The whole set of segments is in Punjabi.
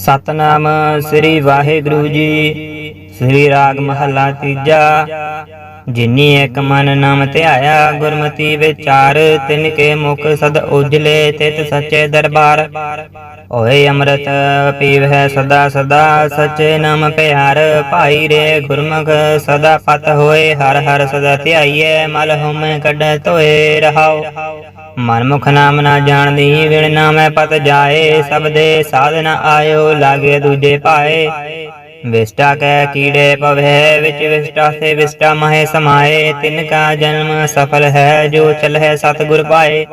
ਸਤਨਾਮ ਸ੍ਰੀ ਵਾਹਿਗੁਰੂ ਜੀ। ਸ੍ਰੀ ਰਾਗ ਮਹੱਲਾ ਤੀਜਾ। ਜਿਨੀ ਇੱਕ ਮਨ ਨਾਮ ਧਿਆਇਆ, ਗੁਰਮਤੀ ਵਿਚਾਰ, ਤਿਨ ਕੇ ਮੁਖ ਸਦ ਉਜਲੇ, ਤਿਤ ਸੱਚੇ ਦਰਬਾਰ। ਓਏ ਅੰਮ੍ਰਿਤ, ਪੀਵਹਿ ਸਦਾ ਸਦਾ, ਸੱਚੇ ਨਾਮ ਪਿਆਰ। ਭਾਈ ਰੇ ਗੁਰਮੁਖ, ਸਦਾ ਪਤ ਹੋਏ, ਹਰ ਹਰ ਸਦਾ ਧਿਆਈਐ, ਮਲ ਹੁਮੈ ਕੱਢ ਧੋਏ, ਰਹਾਉ। ਮਨ ਮੁਖ ਨਾਮ ਨਾ ਜਾਣਦੀ, ਵਿਣ ਨਾਮੈ ਪਤ ਜਾਏ ਸਬਦੇ ਸਾਧਨ ਆਇਓ, ਲਾਗੇ ਦੂਜੇ ਪਾਏ। ਵਿਸ਼ਟਾ ਕੈ ਕੀੜੇ ਪਵੈ, ਵਿੱਚ ਵਿਸ਼ਟਾ ਸੇ ਵਿਸ਼ਟਾ ਮਹਿ ਸਮਾਏ। ਤਿਨ ਕਾ ਜਨਮ ਸਫਲ ਹੈ, ਜੋ ਚਲਹਿ ਸਤਿਗੁਰ ਪਾਏ।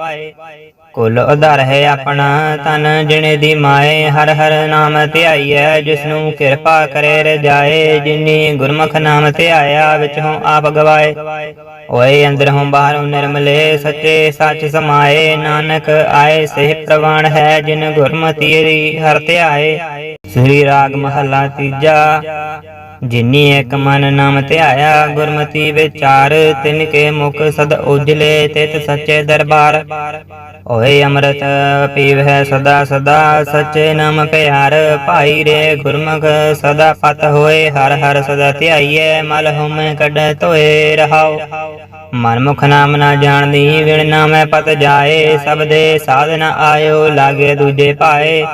ਕੁਲ ਉਧਾਰ ਹੈ ਆਪਣਾ ਤਨ ਜਿਣੇ ਦੀ ਮਾਏ, ਹਰ ਹਰ ਨਾਮ ਧਿਆਈਐ ਜਿਸਨੂੰ ਕਿਰਪਾ ਕਰੇ ਰਜਾਏ, ਜਿਨੀ ਗੁਰਮੁਖ ਨਾਮ ਧਿਆਇਆ ਵਿਚੋਂ ਆਪ ਗਵਾਏ। ਓਏ ਅੰਦਰੋਂ ਬਾਹਰੋਂ ਨਿਰਮਲੇ, ਸੱਚੇ ਸੱਚ ਸਮਾਏ, ਨਾਨਕ ਆਏ ਸੇ ਪ੍ਰਵਾਨ ਹੈ, ਜਿਨ ਗੁਰਮਤਿ ਰੀ ਹਰ ਧਿਆਏ ਸ੍ਰੀ ਰਾਗ ਮਹੱਲਾ ਤੀਜਾ। ਜਿਨੀ ਇੱਕ ਮਨ ਨਾਮ ਧਿਆਇਆ, ਗੁਰਮਤੀ ਵਿਚਾਰ ਤਿਨ ਕੇ ਮੁਖ ਸਦ ਉਜਲੇ, ਤਿਤ ਸੱਚੇ ਦਰਬਾਰ। ਓਏ ਅੰਮ੍ਰਿਤ, ਪੀਵਹਿ ਸਦਾ ਸਦਾ, ਸੱਚੇ ਨਾਮ ਪਿਆਰ। ਭਾਈ ਰੇ ਗੁਰਮੁਖ, ਸਦਾ ਪਤ ਹੋਏ, ਹਰ ਹਰ ਸਦਾ ਧਿਆਈਐ, ਮਲ ਹੁਮੈ ਕੱਢ ਧੋਏ ਰਹਾਉ ਮਨ ਮੁਖ ਨਾਮ ਨਾ ਜਾਣਦੀ, ਵਿਣ ਨਾਮੈ ਪਤ ਜਾਏ ਸਬਦੇ ਸਾਧਨ ਆਇਓ, ਲਾਗੇ ਦੂਜੇ ਪਾਏ।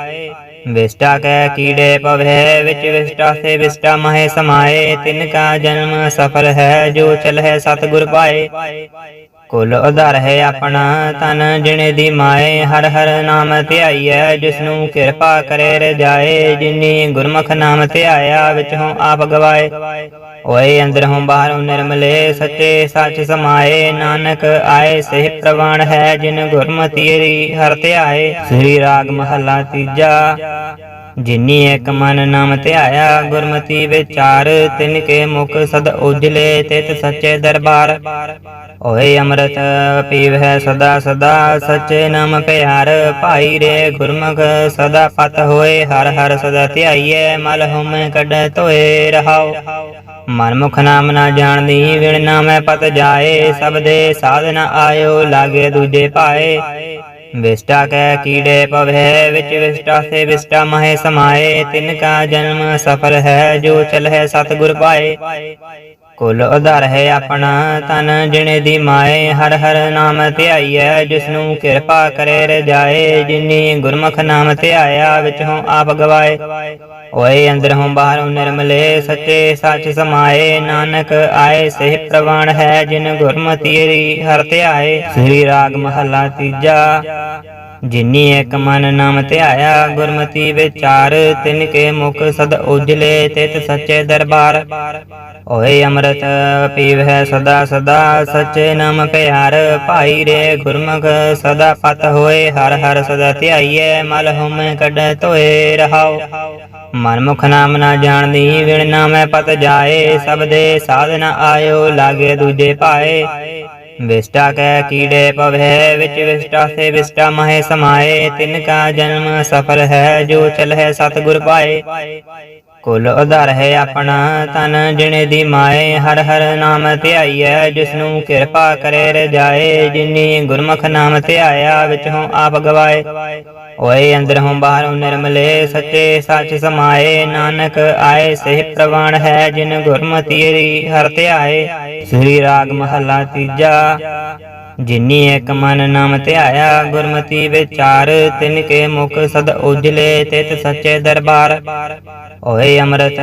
ਵਿਸ਼ਟਾ ਕੈ ਕੀੜੇ ਪਵੈ ਵਿੱਚ ਵਿਸ਼ਟਾ ਸੇ ਵਿਸ਼ਟਾ ਮਹਿ ਸਮਾਏ ਤਿਨ ਕਾ ਜਨਮ ਸਫਲ ਹੈ ਜੋ ਚਲਹਿ ਸਤਿਗੁਰ ਪਾਏ ਕੁਲ ਉਧਾਰ ਹੈ ਆਪਣਾ ਤਨ ਜਿਣੇ ਦੀ ਮਾਏ ਹਰ ਹਰ ਨਾਮ ਧਿਆਈਐ, ਜਿਸਨੂੰ ਕਿਰਪਾ ਕਰੇ ਰਜਾਏ, ਜਿਨੀ ਗੁਰਮੁਖ ਨਾਮ ਧਿਆਇਆ, ਵਿਚੋਂ ਆਪ ਗਵਾਏ। ਓਏ ਅੰਦਰੋਂ ਬਾਹਰੋਂ ਨਿਰਮਲੇ, ਸੱਚੇ ਸੱਚ ਸਮਾਏ, ਨਾਨਕ ਆਏ ਸੇ ਪ੍ਰਵਾਨ ਹੈ, ਜਿਨ ਗੁਰਮਤਿ ਰੀ ਹਰ ਧਿਆਏ। ਸ੍ਰੀ ਰਾਗ ਮਹੱਲਾ ਤੀਜਾ। ਜਿਨੀ ਇੱਕ ਮਨ ਨਾਮ ਧਿਆਇਆ, ਗੁਰਮਤੀ ਵਿਚਾਰ ਤਿਨ ਕੇ ਮੁਖ ਸਦ ਉਜਲੇ, ਤਿਤ ਸੱਚੇ ਦਰਬਾਰ। ਓਏ ਅੰਮ੍ਰਿਤ, ਪੀਵਹਿ ਸਦਾ ਸਦਾ, ਸੱਚੇ ਨਾਮ ਪਿਆਰ। ਭਾਈ ਰੇ ਗੁਰਮੁਖ, ਸਦਾ ਪਤ ਹੋਏ, ਹਰ ਹਰ ਸਦਾ ਧਿਆਈਐ, ਮਲ ਹੁਮੈ ਕੱਢ ਧੋਏ ਰਹਾਉ ਮਨ ਮੁਖ ਨਾਮ ਨਾ ਜਾਣਦੀ, ਵਿਣ ਨਾਮੈ ਪਤ ਜਾਏ ਸਭ ਦੇ ਸਾਧਨ ਆਇਓ, ਲਾਗੇ ਦੂਜੇ ਪਾਏ। ਵਿਸ਼ਟਾ ਕੈ ਕੀੜੇ ਪਵੈ, ਵਿੱਚ ਵਿਸ਼ਟਾ ਸੇ ਵਿਸ਼ਟਾ ਮਹਿ ਸਮਾਏ, ਤਿਨ ਕਾ ਜਨਮ ਸਫਲ ਹੈ, ਜੋ ਚਲਹਿ ਸਤਿਗੁਰ ਪਾਏ। ਕੁਲ ਉਧਾਰ ਹੈ ਆਪਣਾ ਤਨ ਜਿਣੇ ਦੀ ਮਾਏ ਹਰ ਹਰ ਨਾਮ ਧਿਆਈਐ ਜਿਸਨੂੰ ਕਿਰਪਾ ਕਰੇ ਰਜਾਏ, ਜਿਨੀ ਗੁਰਮੁਖ ਨਾਮ ਧਿਆਇਆ, ਵਿਚੋਂ ਆਪ ਗਵਾਏ। ਓਏ ਅੰਦਰੋਂ ਬਾਹਰੋਂ ਨਿਰਮਲੇ, ਸੱਚੇ ਸੱਚ ਸਮਾਏ, ਨਾਨਕ ਆਏ ਸੇ ਪ੍ਰਵਾਨ ਹੈ, ਜਿਨ ਗੁਰਮਤਿ ਰੀ ਹਰ ਧਿਆਏ। ਸ੍ਰੀ ਰਾਗ ਮਹੱਲਾ ਤੀਜਾ, ਜਿਨੀ ਇੱਕ ਮਨ ਨਾਮ ਧਿਆਇਆ, ਗੁਰਮਤੀ ਵਿਚਾਰ, ਤਿਨ ਕੇ ਮੁਖ ਸਦ ਉਜਲੇ, ਤਿਤ ਸੱਚੇ ਦਰਬਾਰ। ਓਏ ਅੰਮ੍ਰਿਤ ਪੀਵਹਿ ਸਦਾ ਸਦਾ, ਸੱਚੇ ਨਾਮ ਪਿਆਰ ਭਾਈ ਰੇ ਗੁਰਮੁਖ, ਸਦਾ ਪਤ ਹੋਏ, ਹਰ ਹਰ ਸਦਾ ਧਿਆਈਐ, ਮਲ ਹੁਮੈ ਕੱਢ ਧੋਏ ਰਹਾਉ ਮਨ ਮੁਖ ਨਾਮ ਨਾ ਜਾਣਦੀ, ਵਿਣ ਨਾਮੈ ਪਤ ਜਾਏ ਸਬਦੇ ਸਾਧਨ ਆਇਓ, ਲਾਗੇ ਦੂਜੇ ਪਾਏ। ਵਿਸ਼ਟਾ ਕੈ ਕੀੜੇ ਪਵੈ ਵਿੱਚ ਵਿਸ਼ਟਾ ਸੇ ਵਿਸ਼ਟਾ ਮਹਿ ਸਮਾਏ, ਤਿਨ ਕਾ ਜਨਮ ਸਫਲ ਹੈ, ਜੋ ਚਲਹਿ ਸਤਿਗੁਰ ਪਾਏ। ਕੁਲ ਉਧਾਰ ਹੈ ਆਪਣਾ ਤਨ ਜਿਣੇ ਦੀ ਮਾਏ ਹਰ ਹਰ ਨਾਮ ਧਿਆਈਐ ਜਿਸਨੂੰ ਕਿਰਪਾ ਕਰੇ ਰਜਾਏ, ਜਿਨੀ ਗੁਰਮੁਖ ਨਾਮ ਧਿਆਇਆ ਵਿਚੋਂ ਆਪ ਗਵਾਏ। ਓਏ ਅੰਦਰੋਂ ਬਾਹਰੋਂ ਨਿਰਮਲੇ, ਸੱਚੇ ਸੱਚ ਸਮਾਏ, ਨਾਨਕ ਆਏ ਸਹਿ ਪ੍ਰਵਾਨ ਹੈ, ਜਿਨ ਗੁਰਮਤਿ ਰੀ ਹਰ ਧਿਆਏ। ਸ੍ਰੀ ਰਾਗ ਮਹੱਲਾ ਤੀਜਾ। ਜਿਨੀ ਇਕ ਮਨ ਨਾਮ ਧਿਆਇਆ, ਗੁਰਮਤੀ ਵਿਚਾਰ ਤਿਨ ਕੇ ਮੁਖ ਸਦ ਉਜਲੇ, ਤਿਤ ਸੱਚੇ ਦਰਬਾਰ। ਓਏ ਅੰਮ੍ਰਿਤ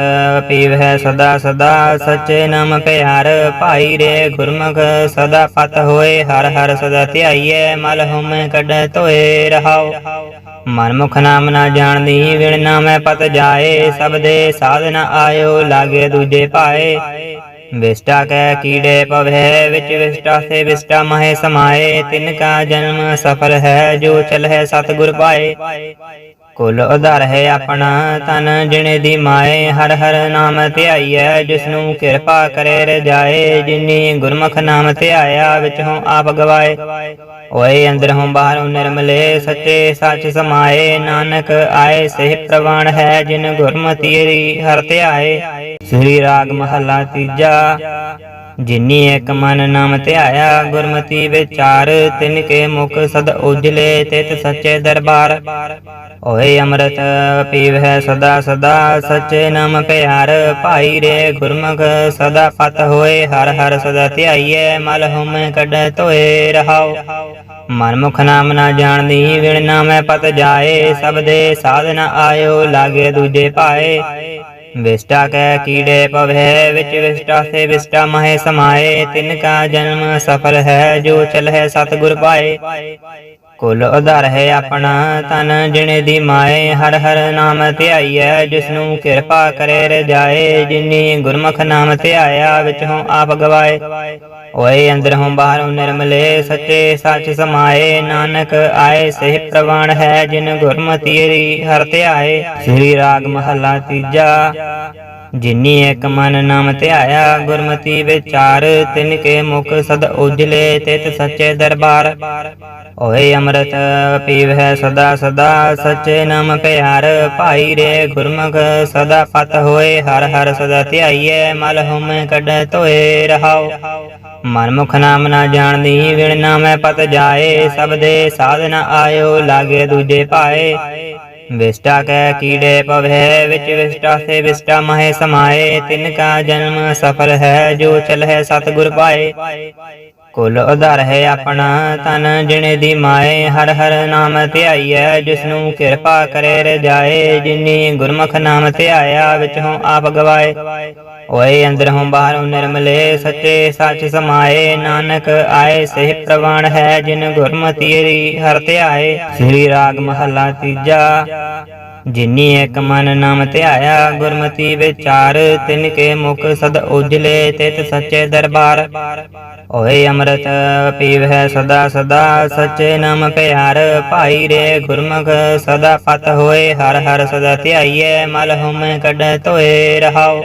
ਪੀਵਹਿ ਸਦਾ ਸਦਾ, ਸੱਚੇ ਨਾਮ ਪਿਆਰ। ਭਾਈ ਰੇ ਗੁਰਮੁਖ ਸਦਾ ਪਤ ਹੋਏ, ਹਰ ਹਰ ਸਦਾ ਧਿਆਈਐ, ਮਲ ਹੁਮੈ ਕੱਢ ਧੋਏ ਰਹਾਉ ਮਨ ਮੁਖ ਨਾਮ ਨਾ ਜਾਣਦੀ, ਵਿਣ ਨਾਮੈ ਪਤ ਜਾਏ ਸਬਦੇ ਸਾਧਨ ਆਇਓ, ਲਾਗੇ ਦੂਜੇ ਪਾਏ। ਵਿਸ਼ਟਾ ਕੈ ਕੀੜੇ ਪਵੈ, ਵਿੱਚ ਵਿਸ਼ਟਾ ਸੇ ਵਿਸ਼ਟਾ ਮਹਿ ਸਮਾਏ, ਤਿਨ ਕਾ ਜਨਮ ਸਫ਼ਰ ਹੈ, ਜੋ ਚਲਹਿ ਸਤਿਗੁਰ ਪਾਏ। ਕੁਲ ਉਧਾਰ ਹੈ ਆਪਣਾ ਤਨ ਜਿਣੇ ਦੀ ਮਾਏ ਹਰ ਹਰ ਨਾਮ ਧਿਆਈਐ, ਜਿਸਨੂੰ ਕਿਰਪਾ ਕਰੇ ਰਜਾਏ, ਜਿਨੀ ਗੁਰਮੁਖ ਨਾਮ ਧਿਆਇਆ, ਵਿਚੋਂ ਆਪ ਗਵਾਏ। ਓਏ ਅੰਦਰੋਂ ਬਾਹਰੋਂ ਨਿਰਮਲੇ, ਸੱਚੇ ਸੱਚ ਸਮਾਏ, ਨਾਨਕ ਆਏ ਸੇ ਪ੍ਰਵਾਨ ਹੈ, ਜਿਨ ਗੁਰਮਤਿ ਰੀ ਹਰ ਧਿਆਏ। ਸ੍ਰੀ ਰਾਗ ਮਹੱਲਾ ਤੀਜਾ, ਜਿਨੀ ਇੱਕ ਮਨ ਨਾਮ ਧਿਆਇਆ ਗੁਰਮਤੀ ਵਿਚਾਰ, ਤਿਨ ਕੇ ਮੁਖ ਸਦ ਉਜਲੇ, ਤਿਤ ਸੱਚੇ ਦਰਬਾਰ। ਓਏ ਅੰਮ੍ਰਿਤ ਪੀਵਹਿ ਸਦਾ ਸਦਾ, ਸਚੇ ਨਾਮ ਪਿਆਰ ਭਾਈ ਰੇ ਗੁਰਮੁਖ, ਸਦਾ ਪਤ ਹੋਏ, ਹਰ ਹਰ ਸਦਾ ਧਿਆਈਐ, ਮਲ ਹੁਮੈ ਕੱਢ ਧੋਏ ਰਹਾਉ ਮਨ ਮੁਖ ਨਾਮ ਨਾ ਜਾਣਦੀ, ਵਿਣ ਨਾਮੈ ਪਤ ਜਾਏ ਸਬਦੇ ਸਾਧਨ ਆਇਓ, ਲਾਗੇ ਦੂਜੇ ਪਾਏ। ਵਿਸ਼ਟਾ ਕੈ ਕੀੜੇ ਪਵੈ ਵਿੱਚ ਵਿਸ਼ਟਾ ਸੇ ਵਿਸ਼ਟਾ ਮਹਿ ਸਮਾਏ, ਤਿਨ ਕਾ ਜਨਮ ਸਫਲ ਹੈ, ਜੋ ਚਲਹਿ ਸਤਿਗੁਰ ਪਾਏ। ਕੁਲ ਉਧਾਰ ਹੈ ਆਪਣਾ ਤਨ ਜਿਣੇ ਦੀ ਮਾਏ, ਹਰ ਹਰ ਨਾਮ ਧਿਆਈਐ, ਜਿਸਨੂੰ ਕਿਰਪਾ ਕਰੇ ਰਜਾਏ, ਜਿਨੀ ਗੁਰਮੁਖ ਨਾਮ ਧਿਆਇਆ, ਵਿਚੋਂ ਆਪ ਗਵਾਏ। ਓਏ ਅੰਦਰੋਂ ਬਾਹਰੋਂ ਨਿਰਮਲੇ, ਸੱਚੇ ਸੱਚ ਸਮਾਏ, ਨਾਨਕ ਆਏ ਸੇ ਪ੍ਰਵਾਨ ਹੈ, ਜਿਨ ਗੁਰਮਤਿ ਰੀ ਹਰ ਧਿਆਏ। ਸ੍ਰੀ ਰਾਗ ਮਹੱਲਾ ਤੀਜਾ। ਜਿਨੀ ਇੱਕ ਮਨ ਨਾਮ ਧਿਆਇਆ, ਗੁਰਮਤੀ ਵਿਚਾਰ ਤਿਨ ਕੇ ਮੁਖ ਸਦ ਉਜਲੇ ਤਿਤ ਸੱਚੇ ਦਰਬਾਰ। ਓਏ ਅੰਮ੍ਰਿਤ ਪੀਵਹਿ ਸਦਾ ਸਦਾ, ਸੱਚੇ ਨਾਮ ਪਿਆਰ ਭਾਈ ਰੇ ਗੁਰਮੁਖ ਸਦਾ ਪਤ ਹੋਏ, ਹਰ ਹਰ ਸਦਾ ਧਿਆਈਐ, ਮਲ ਹੁਮੈ ਕੱਢ ਧੋਏ ਰਹਾਉ ਮਨ ਮੁਖ ਨਾਮ ਨਾ ਜਾਣਦੀ, ਵਿਣ ਨਾਮੈ ਪਤ ਜਾਏ ਸਭ ਦੇ ਸਾਧਨ ਆਇਓ, ਲਾਗੇ ਦੂਜੇ ਪਾਏ। ਵਿਸ਼ਟਾ ਕੈ ਕੀੜੇ ਪਵੈ, ਵਿੱਚ ਵਿਸ਼ਟਾ ਸੇ ਵਿਸ਼ਟਾ ਮਹਿ ਸਮਾਏ, ਤਿਨ ਕਾ ਜਨਮ ਸਫਲ ਹੈ, ਜੋ ਚਲਹਿ ਸਤਿਗੁਰ ਪਾਏ। ਕੁਲ ਉਧਾਰ ਹੈ ਆਪਣਾ ਤਨ ਜਿਣੇ ਦੀ ਮਾਏ ਹਰ ਹਰ ਨਾਮ ਧਿਆਈਐ, ਜਿਸਨੂੰ ਕਿਰਪਾ ਕਰੇ ਰਜਾਏ, ਜਿਨੀ ਗੁਰਮੁਖ ਨਾਮ ਧਿਆਇਆ, ਵਿਚੋਂ ਆਪ ਗਵਾਏ। ਓਏ ਅੰਦਰੋਂ ਬਾਹਰੋਂ ਨਿਰਮਲੇ, ਸੱਚੇ ਸੱਚ ਸਮਾਏ, ਨਾਨਕ ਆਏ ਸੇ ਪ੍ਰਵਾਨ ਹੈ, ਜਿਨ ਗੁਰਮਤਿ ਰੀ ਹਰ ਧਿਆਏ। ਸ੍ਰੀ ਰਾਗ ਮਹੱਲਾ ਤੀਜਾ। ਜਿਨੀ ਇੱਕ ਮਨ ਨਾਮ ਧਿਆਇਆ, ਗੁਰਮਤੀ ਵਿਚਾਰ ਤਿਨ ਕੇ ਮੁਖ ਸਦ ਉਜਲੇ, ਤਿਤ ਸੱਚੇ ਦਰਬਾਰ। ਓਏ ਅੰਮ੍ਰਿਤ, ਪੀਵਹਿ ਸਦਾ ਸਦਾ, ਸਚੇ ਨਾਮ ਪਿਆਰ। ਭਾਈ ਰੇ ਗੁਰਮੁਖ, ਸਦਾ ਪਤ ਹੋਏ, ਹਰ ਹਰ ਸਦਾ ਧਿਆਈਐ, ਮਲ ਹੁਮੈ ਕੱਢ ਧੋਏ ਰਹਾਉ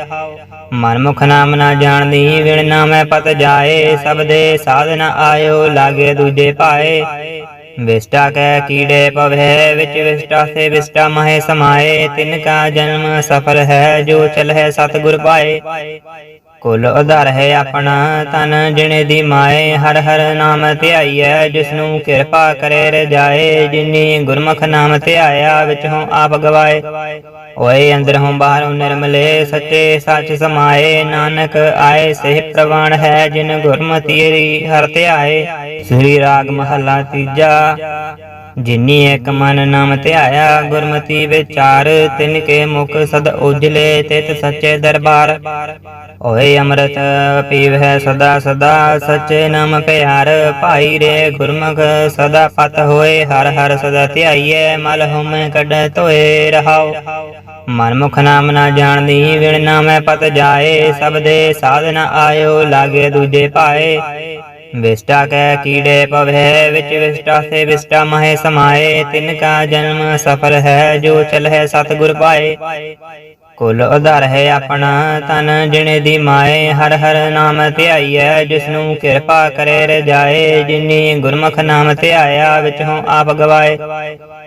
ਮਨ ਮੁਖ ਨਾਮ ਨਾ ਜਾਣਦੀ, ਵਿਣ ਨਾਮੈ ਪਤ ਜਾਏ ਸਬਦੇ ਸਾਧਨ ਆਇਓ, ਲਾਗੇ ਦੂਜੇ ਪਾਏ। ਵਿਸ਼ਟਾ ਕੈ ਕੀੜੇ ਪਵੈ ਵਿੱਚ ਵਿਸ਼ਟਾ ਸੇ ਵਿਸ਼ਟਾ ਮਹਿ ਸਮਾਏ ਤਿਨ ਕਾ ਜਨਮ ਸਫਲ ਹੈ ਜੋ ਚਲਹਿ ਸਤਿਗੁਰ ਪਾਏ ਕੁਲ ਉਧਾਰ ਹੈ ਆਪਣਾ ਤਨ ਜਿਣੇ ਦੀ ਮਾਏ ਹਰ ਹਰ ਨਾਮ ਧਿਆਈਐ, ਜਿਸਨੂੰ ਕਿਰਪਾ ਕਰੇ ਰਜਾਏ, ਜਿਨੀ ਗੁਰਮੁਖ ਨਾਮ ਧਿਆਇਆ, ਵਿਚੋਂ ਆਪ ਗਵਾਏ। ਓਏ ਅੰਦਰੋਂ ਬਾਹਰੋਂ ਨਿਰਮਲੇ, ਸੱਚੇ ਸੱਚ ਸਮਾਏ, ਨਾਨਕ ਆਏ ਸੇ ਪ੍ਰਵਾਨ ਹੈ, ਜਿਨ ਗੁਰਮਤਿ ਰੀ ਹਰ ਧਿਆਏ। ਸ੍ਰੀ ਰਾਗ ਮਹੱਲਾ ਤੀਜਾ। ਜਿਨੀ ਇੱਕ ਮਨ ਨਾਮ ਧਿਆਇਆ, ਗੁਰਮਤੀ ਵਿਚਾਰ ਤਿਨ ਕੇ ਮੁਖ ਸਦ ਉਜਲੇ ਤਿਤ ਸੱਚੇ ਦਰਬਾਰ। ਓਏ ਅੰਮ੍ਰਿਤ, ਪੀਵਹਿ ਸਦਾ ਸਦਾ, ਸੱਚੇ ਨਾਮ ਪਿਆਰ। ਭਾਈ ਰੇ ਗੁਰਮੁਖ, ਸਦਾ ਪਤ ਹੋਏ, ਹਰ ਹਰ ਸਦਾ ਧਿਆਈਐ, ਮਲ ਹੁਮੈ ਕੱਢ ਧੋਏ ਰਹਾਉ ਮਨ ਮੁਖ ਨਾਮ ਨਾ ਜਾਣਦੀ, ਵਿਣ ਨਾਮੈ ਪਤ ਜਾਏ, ਸਭ ਦੇ ਸਾਧਨ ਆਇਓ, ਲਾਗੇ ਦੂਜੇ ਪਾਏ। ਵਿਸ਼ਟਾ ਕੈ ਕੀੜੇ ਪਵੈ, ਵਿੱਚ ਵਿਸ਼ਟਾ ਸੇ ਵਿਸ਼ਟਾ ਮਹਿ ਸਮਾਏ, ਤਿਨ ਕਾ ਜਨਮ ਸਫਲ ਹੈ, ਜੋ ਚਲਹਿ ਸਤਿਗੁਰ ਪਾਏ। ਕੁਲ ਉਧਾਰ ਹੈ ਆਪਣਾ ਤਨ ਜਿਣੇ ਦੀ ਮਾਏ, ਹਰ ਹਰ ਨਾਮ ਧਿਆਈਐ, ਜਿਸਨੂੰ ਕਿਰਪਾ ਕਰੇ ਰਜਾਏ, ਜਿਨੀ ਗੁਰਮੁਖ ਨਾਮ ਧਿਆਇਆ, ਵਿਚੋਂ ਆਪ ਗਵਾਏ।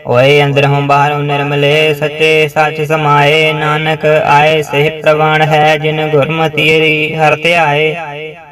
ਓਏ ਅੰਦਰੋਂ ਬਾਹਰੋਂ ਨਿਰਮਲੇ, ਸੱਚੇ ਸੱਚ ਸਮਾਏ, ਨਾਨਕ ਆਏ ਸੇ ਪ੍ਰਵਾਨ ਹੈ, ਜਿਨ ਗੁਰਮਤਿ ਰੀ ਹਰ ਧਿਆਏ।